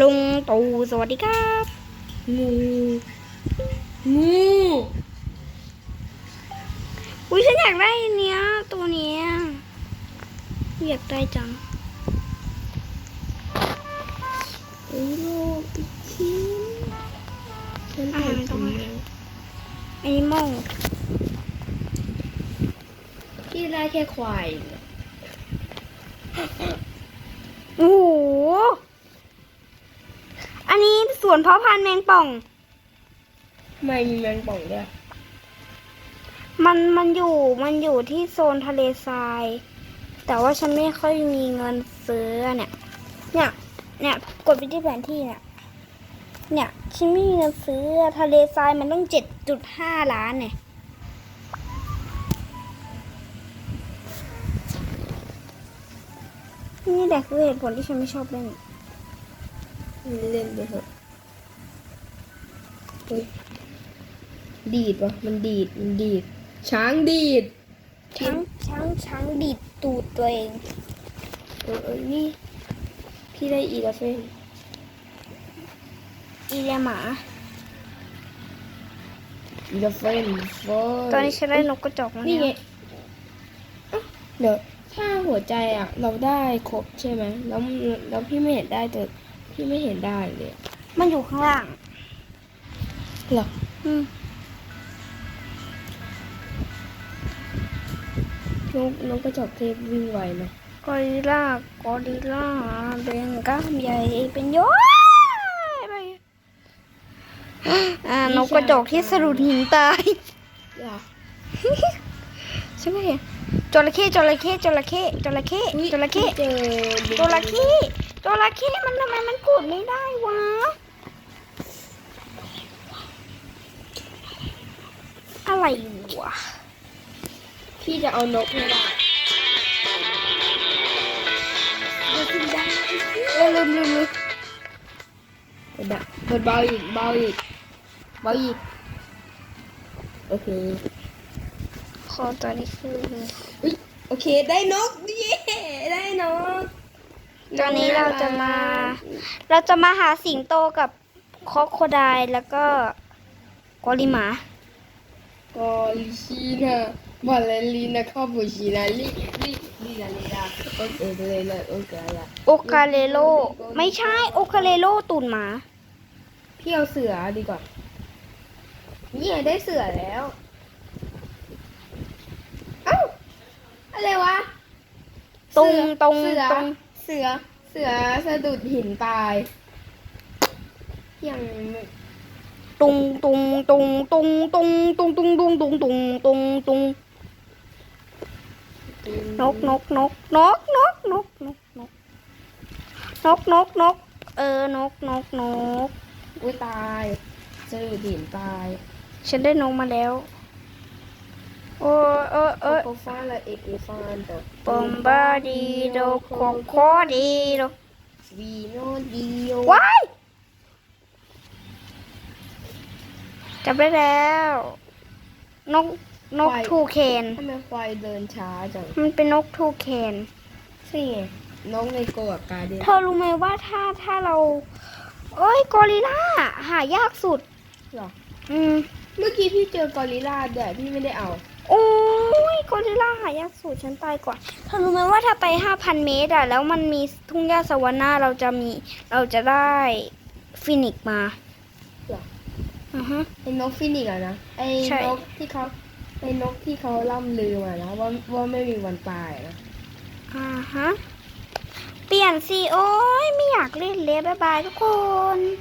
ลุงตู่สวัสดีครับ งู งูอุ้ยฉันอยากได้อันเนี้ยตัวเนี้ยอยากได้จังไอ้โลกอีกชิ้นฉันอ่าเห็นต้ตัองวมาแอนิมอลพี่ได้แค่ควาย โอ้โหอันนี้ส วนเพาะพันธุ์แมงป่อง ไม่มีแมงป่องด้วยมันมันอยู่มันอยู่ที่โซนทะเลทราย แต่ว่าฉันไม่ค่อยมีเงินซื้อเนี่ย เนี่ย เนี่ยกดไปที่แผนที่เนี่ย เนี่ยฉันไม่มีเงินซื้อทะเลทรายมันต้องเจ็ดจุดห้าล้านเนี่ย นี่แหละคือเหตุผลที่ฉันไม่ชอบเล่น เล่นไปเถอะเฮ้ย ดีดวะมันดีด มันดีด ช้างดีด ช้างช้างช้างดีดตูดตัวเองเออเออนี่ พี่ได้อีลาเฟนอีเลียหมา อีลาเฟนเฟตอนนี้ฉันได้นกกระจอกมานี่ไงเนี่ยเอ้าเดี๋ยวถ้าหัวใจอะ เราได้ครบใช่ไหมแล้วแล้วพี่ไม่เห็นได้แต่พี่ไม่เห็นได้เลย มันอยู่ข้างล่างเหรออืมนกนกกระจอกเทพวิ่งไวไหมกอริลล่ากอริลล่าเบงกล้ามใหญ่เป็นยศไปอ่านกกระจอกที่สะดุดหินตายเหรอใช่ไหมจระเข้จระเข้จระเข้จระเข้อุ๊ยจระเข้เจอจระเข้จระเข้มันทำไมมันกดไม่ได้วะ อะไรวะพี่จะเอานกให้ได้เออลืมลืมลืมเปิดแบบเปิดเบาอีกเบาอีกเบาอีกโอเคขอตอนนี้คืออุ๊ยโอเคได้นกเย้ได้นกตอนนี้เราจะมา เราจะมาหาสิงโตกับคอกโคไดล์แล้วก็กอริหมา กอลิชีนาบอลเลลีนาคาบูชินาลิลิลิลาลิลาโอเคเลยเลยโอเคละโอคาเลโล ไม่ใช่โอคาเลโลตูนหมา พี่เอาเสือดีกว่า เนี่ยได้เสือแล้ว เอ้า อะไรวะตรงเสือตรงเสือตรง เสือ เสือสะดุดหินตาย ยังไม่ ตุงตุงตุงตุงตุงตุงตุงตุงตุงตุงตุงตุงนกนกนกนกนกนกนกนกนกนกนกเออนกนกนกอุ้ยตายสะดุดหินตาย ฉันได้นกมาแล้ว โอ้เออเออโคฟาละเอกฟานแต่ปอมบาดีโดโคโคดีโดวีโนดิโอว้าย จับได้แล้ว นกนกทูเคน ทำไมควายเดินช้าจังมันเป็นนกทูเคนใช่ไงน้องในโกะกาเดียนเธอรู้ไหมว่าถ้าถ้าเราเอ้ยกอริลล่าหายากสุด หรอ อืมเมื่อกี้พี่เจอกอริลลาด้วยพี่ไม่ได้เอา โอ้ยกอริลล่าหายากสุดฉันตายก่อนเธอรู้ไหมว่าถ้าไปห้าพันเมตรอะแล้วมันมีทุ่งหญ้าสวรรค์เราจะมี เราจะได้ฟินิกซ์มาหรอ อือฮะไอ้นกฟินิกซ์อะนะ ไอ้ใช่ นกที่เขาไอ้นกที่เขาล่ำลือมานะว่าว่าไม่มีวันตายนะ อ่าฮะ เปลี่ยนสิ โอ้ยไม่อยากเล่นเลยบ๊ายบายทุกคน